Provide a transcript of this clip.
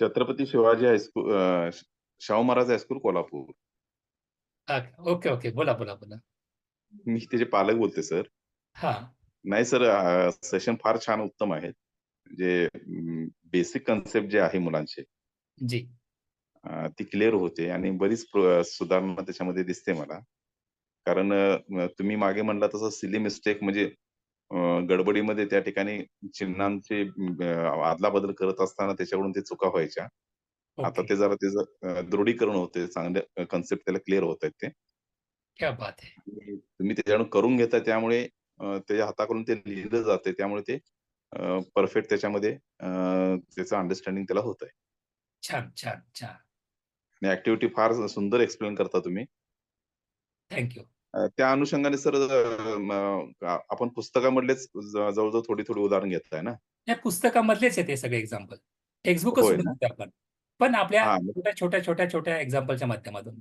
Chhatrapati Shivaji high school Shahu Maharaj high school Kolhapur. Okay, okay. बोला, बोला, बोला. मी त्याचे पालक बोलतोय सर. हां. नाही सर सेशन फार छान उत्तम आहेत. अं, बेसिक कन्सेप्ट जे आहे मुलांचे जी. ती क्लिअर होते आणि बरीच सुधारणा त्याच्यामध्ये दिसते मला. कारण तुम्ही मागे म्हणला तसं सिली मिस्टेक म्हणजे गडबडीमध्ये त्या ठिकाणी चिन्हांचे अ, अदलाबदल करत असताना त्याच्याकडून ते चुका व्हायच्या. आता. ते जरा त्याचं दृढीकरण होते. चांगल्या कन्सेप्ट त्याला क्लिअर होतायत ते. क्या बात है! आणि तुम्ही त्याच्याकडून करून घेताय त्यामुळे त्याच्या हाताकडून ते लिहिलं जातंय त्यामुळे ते परफेक्ट त्याच्यामध्ये त्याचं अंडरस्टँडिंग त्याला होतंय. छान, छान, छान. आणि ॲक्टिव्हिटी फार सुंदर एक्सप्लेन करता तुम्ही. Thank you. अ, त्या अनुषंगाने सर आपण पुस्तकामधलेच जवळ-जवळ थोडी-थोडी उदाहरण घेताय ना? त्या पुस्तकामधलेच आहेत हे सगळे एक्झाम्पल. टेक्स्ट बुकच होय सोडून ना? देतो आपण. पण आपल्या छोट्या, छोट्या, छोट्या, छोट्या एक्झाम्पलच्या माध्यमातून.